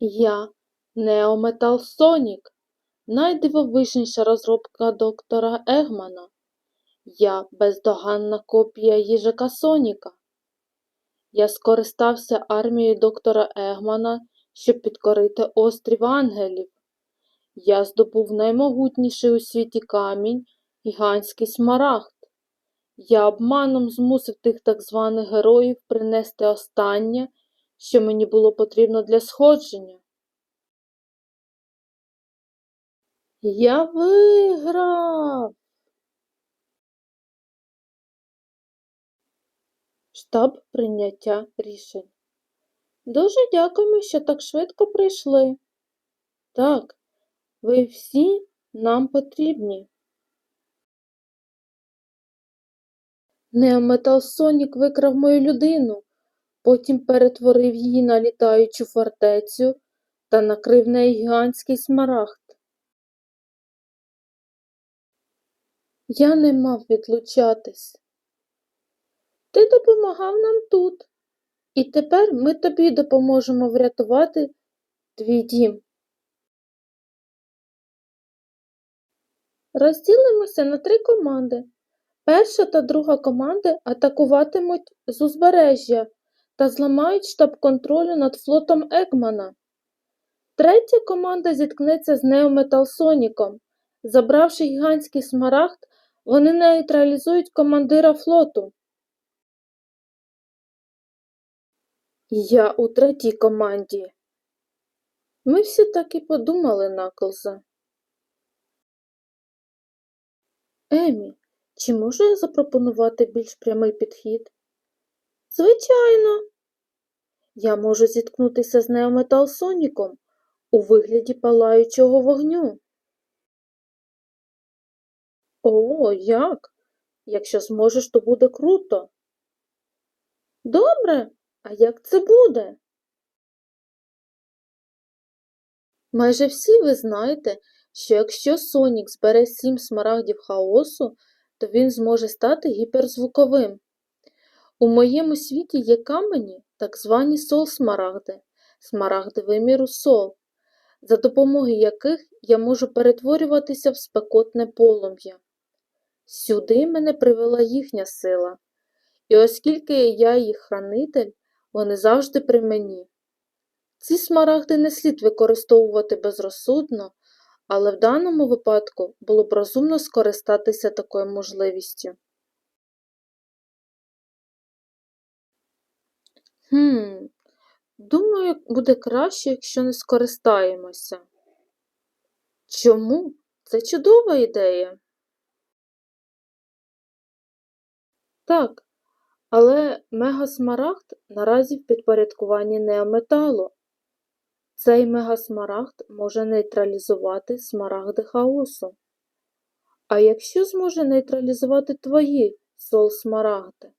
Я Неометал Сонік, найдивовижніша розробка доктора Егмана. Я бездоганна копія їжака Соніка. Я скористався армією доктора Егмана, щоб підкорити острів ангелів. Я здобув наймогутніший у світі камінь, гігантський смарагд. Я обманом змусив тих так званих героїв принести останнє, що мені було потрібно для сходження. Я виграв. Штаб прийняття рішень. Дуже дякуємо, що так швидко прийшли. Так, ви всі нам потрібні. Неометал Сонік викрав мою людину, потім перетворив її на літаючу фортецю та накрив неї гігантський смарагд. Я не мав відлучатись. Ти допомагав нам тут, і тепер ми тобі допоможемо врятувати твій дім. Розділимося на три команди. Перша та друга команди атакуватимуть з узбережжя та зламають штаб контролю над флотом Егмана. Третя команда зіткнеться з Неометал Соніком. Забравши гігантський смарагд, вони нейтралізують командира флоту. Я у третій команді. Ми всі так і подумали, Наклза. Емі, чи можу я запропонувати більш прямий підхід? Звичайно. Я можу зіткнутися з Неометал Соніком у вигляді палаючого вогню. О, як? Якщо зможеш, то буде круто. Добре, а як це буде? Майже всі ви знаєте, що якщо Сонік збере сім смарагдів хаосу, то він зможе стати гіперзвуковим. У моєму світі є камені, так звані сол-смарагди, смарагди виміру сол, за допомогою яких я можу перетворюватися в спекотне полум'я. Сюди мене привела їхня сила, і оскільки я їх хранитель, вони завжди при мені. Ці смарагди не слід використовувати безрозсудно, але в даному випадку було б розумно скористатися такою можливістю. Хм, думаю, буде краще, якщо не скористаємося. Чому? Це чудова ідея. Так, але мегасмарагд наразі в підпорядкуванні неометалу. Цей мегасмарагд може нейтралізувати смарагди хаосу. А якщо зможе нейтралізувати твої сол-смарагди?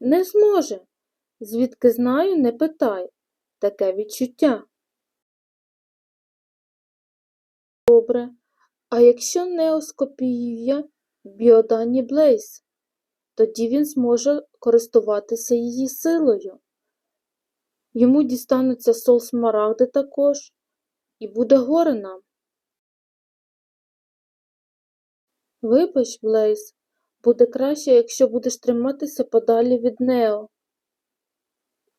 Не зможе. Звідки знаю, не питай. Таке відчуття. Добре. А якщо неоскопія біодані Блейз, тоді він зможе користуватися її силою. Йому дістануться сол смарагди також, і буде горе нам. Вибач, Блейз, буде краще, якщо будеш триматися подалі від Нео.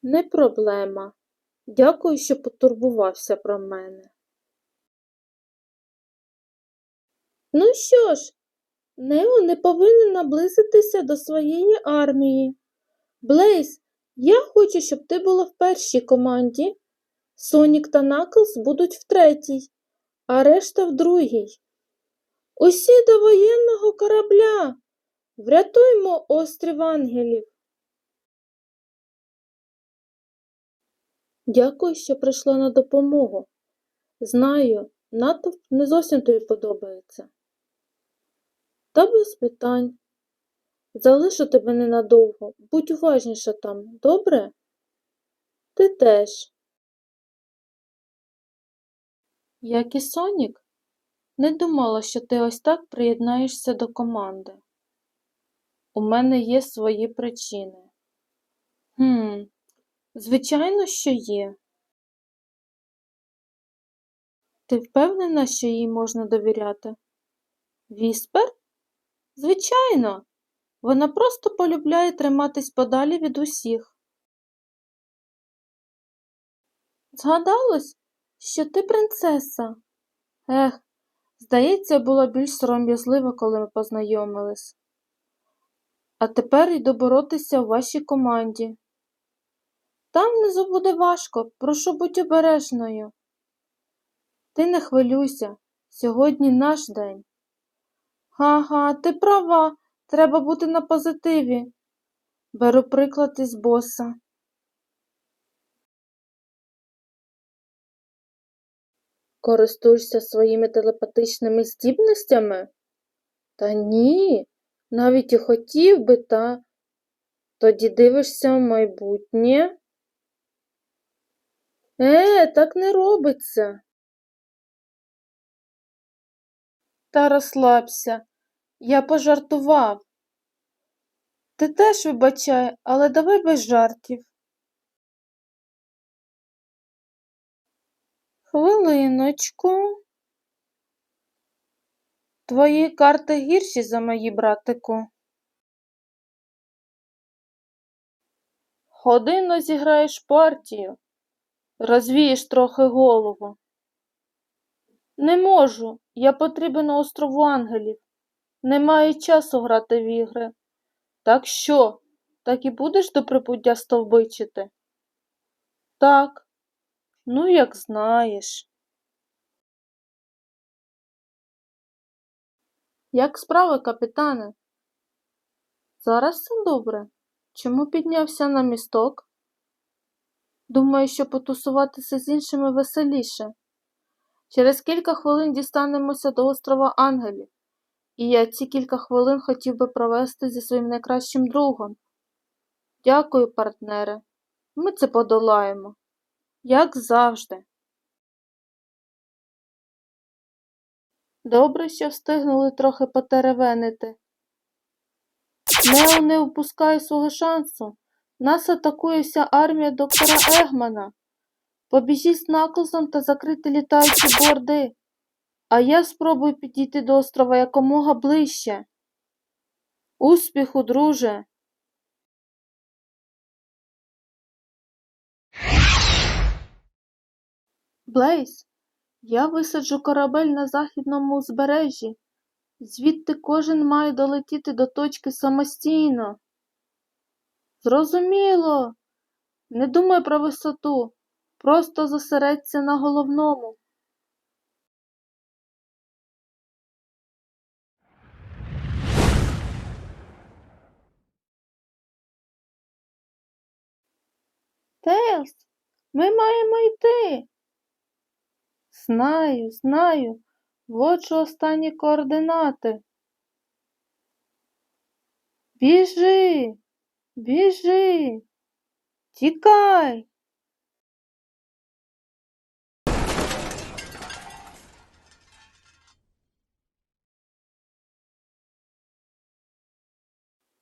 Не проблема. Дякую, що потурбувався про мене. Ну що ж, Нео не повинен наблизитися до своєї армії. Блейз, я хочу, щоб ти була в першій команді. Сонік та Наклз будуть в третій, а решта в другій. Усі до воєнного корабля. Врятуймо острів ангелів. Дякую, що прийшла на допомогу. Знаю, натовп не зовсім тобі подобається. Та без питань. Залишу тебе ненадовго, будь уважніша там, добре? Ти теж. Як і Сонік, не думала, що ти ось так приєднаєшся до команди. У мене є свої причини. Хм, звичайно, що є. Ти впевнена, що їй можна довіряти? Віспер? Звичайно, вона просто полюбляє триматись подалі від усіх. Згадалось, що ти принцеса. Ех, здається, було більш сором'язливо, коли ми познайомились. А тепер йду боротися в вашій команді. Там внизу буде важко, прошу будь обережною. Ти не хвилюйся, сьогодні наш день. Ага, ти права, треба бути на позитиві. Беру приклад із боса. Користуєшся своїми телепатичними здібностями? Та ні, навіть і хотів би, та тоді дивишся в майбутнє. Е, так не робиться. Та розслабся, я пожартував. Ти теж вибачай, але давай без жартів. Хвилиночку. Твої карти гірші за мої, братику. Годинно зіграєш партію, розвієш трохи голову. Не можу, я потрібен острову ангелів. Немає часу грати в ігри. Так що, так і будеш до прибуття стовбичити? Так, ну як знаєш. Як справи, капітане? Зараз все добре. Чому піднявся на місток? Думаю, що потусуватися з іншими веселіше. Через кілька хвилин дістанемося до острова Ангелів, і я ці кілька хвилин хотів би провести зі своїм найкращим другом. Дякую, партнере. Ми це подолаємо. Як завжди. Добре, що встигнули трохи потеревенити. Нео не упускай свого шансу. Нас атакує вся армія доктора Егмана. Побіжіть з наклзом та закрити літаючі борди, а я спробую підійти до острова якомога ближче. Успіху, друже! Блейз, я висаджу корабель на західному узбережжі. Звідти кожен має долетіти до точки самостійно. Зрозуміло. Не думай про висоту, просто зосередься на головному. Тейлз, ми маємо йти. Знаю, знаю. Вводжу останні координати. Біжи, біжи, тікай.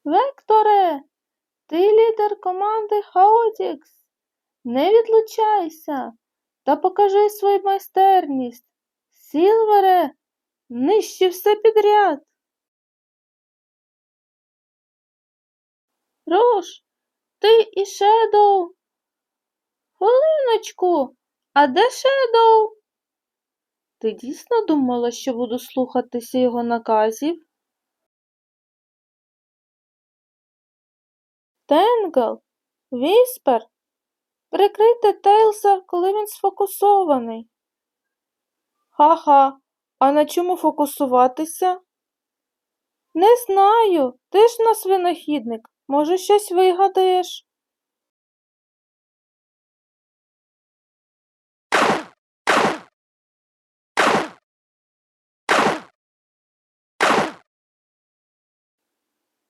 Векторе, ти лідер команди Хаотікс. Не відлучайся та покажи свою майстерність. Сілвере, нищи все підряд. Руш, ти і Шедоу. Хвилиночку, а де Шедоу? Ти дійсно думала, що буду слухатися його наказів? Тенгл, Віспер, прикрийте Тейлса, коли він сфокусований. Ха-ха, а на чому фокусуватися? Не знаю, ти ж нас винахідник. Може, щось вигадаєш?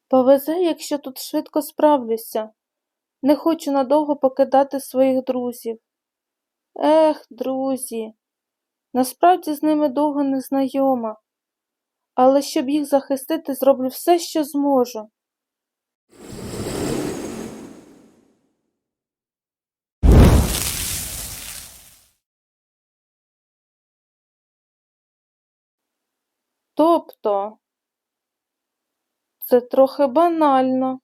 Повезе, якщо тут швидко справлюся. Не хочу надовго покидати своїх друзів. Ех, друзі, насправді з ними довго не знайома, але щоб їх захистити, зроблю все, що зможу. Тобто, це трохи банально.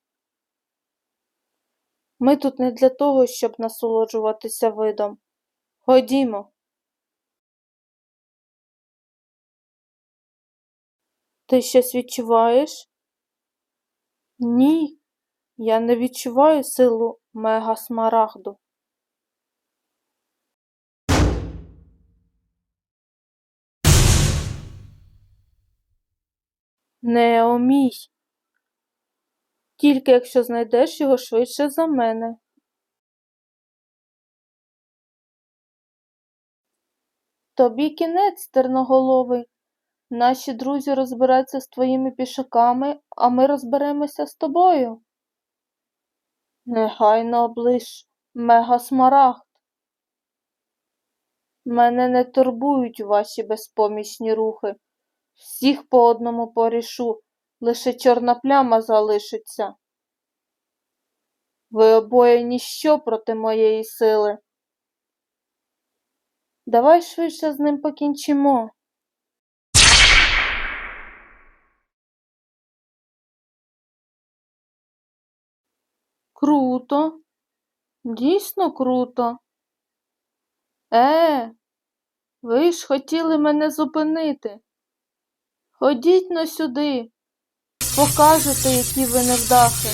Ми тут не для того, щоб насолоджуватися видом. Ходімо. Ти щось відчуваєш? Ні, я не відчуваю силу мега-смарагду. Неомій. Тільки якщо знайдеш його швидше за мене. Тобі кінець, терноголовий. Наші друзі розбираються з твоїми пішаками, а ми розберемося з тобою. Негайно облиш мегасмарагд. Мене не турбують ваші безпомічні рухи. Всіх по одному порішу, лише чорна пляма залишиться. Ви обоє ніщо проти моєї сили. Давай швидше з ним покінчимо. Круто. Дійсно круто. Е, ви ж хотіли мене зупинити. Ходіть но сюди. Покажете, які ви невдахи.